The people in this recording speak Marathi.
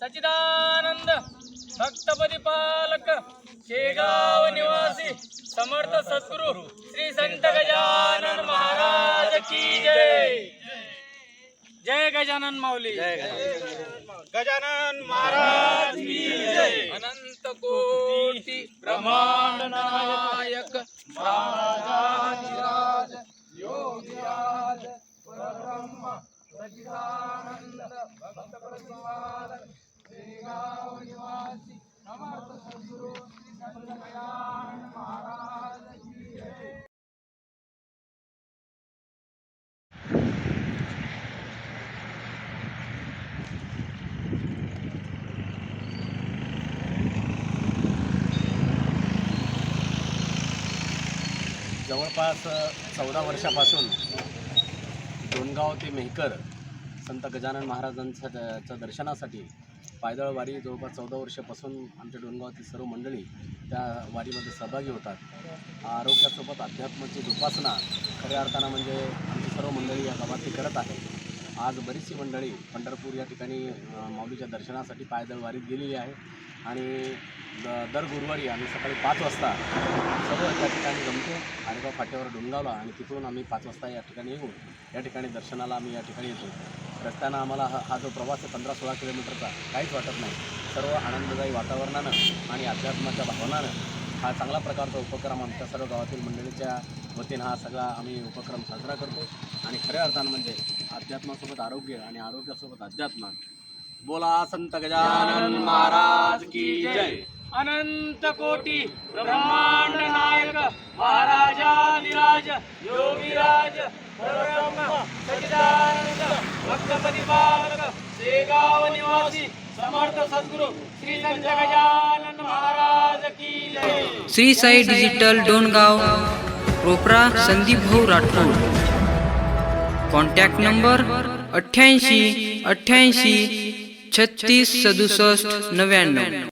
सचिदानंद भक्तपदी पालक शेगाव निवासी समर्थ सद्गुरु श्री संत गजानन महाराज की जय। जय गजानन माऊली। गजानन महाराज की जय। अनंत कोटी ब्रह्मांड नायक। राजाधिराज योगीराज परब्रह्म सच्चिदानंद भक्त प्रतिपादक श्रीगाव निवासी समर्थ सद्गुरु श्री संत गजानन महाराज की जय जवळपास चौदा वर्षापासून दोनगाव ते मेहकर संत गजानन महाराजांच्या च्या दर्शनासाठी पायदळ वारी जवळपास चौदा वर्षापासून आमच्या डोणगावातील सर्व मंडळी त्या वारीमध्ये सहभागी होतात. आरोग्यासोबत अध्यात्माची जोपासना खऱ्या अर्थानं म्हणजे आमची सर्व मंडळी या गावातली करत आहे आज बरीचशी मंडळी पंढरपूर या ठिकाणी माऊलीच्या दर्शनासाठी पायदळ वारीत गेलेली आहे. आणि द- दर गुरुवारी आम्ही सकाळी पाच वाजता सर्व त्या ठिकाणी जमतो आरेगाव फाट्यावर डोंगावला आणि तिथून आम्ही पाच वाजता या ठिकाणी येऊन या ठिकाणी दर्शनाला आम्ही या ठिकाणी येतो. रस्त्यानं आम्हाला हा हा जो प्रवास आहे पंधरा सोळा किलोमीटरचा काहीच वाटत नाही. सर्व आनंददायी वातावरणानं आणि अध्यात्माच्या भावनानं हा चांगला प्रकारचा उपक्रम आमच्या सर्व गावातील मंडळीच्या वतीनं हा सगळा आम्ही उपक्रम साजरा करतो. आणि खऱ्या अर्थानं म्हणजे अध्यात्मासोबत आरोग्य आणि आरोग्यासोबत अध्यात्म. बोला संत गजानन महाराज की जय. अनंत कोटी ब्रह्मांड नायक महाराजाधिराज योगीराज भक्त शेगाव निवासी समर्थ सद्गुरु श्री संत गजानन महाराज की श्री साई डिजिटल डोणगाव रोपरा संदीप भाऊ राठोड. कॉन्टॅक्ट नंबर अठ्ठ्याऐंशी अठ्ठ्याऐंशी छत्तीस सदुसष्ट नव्याण्णव.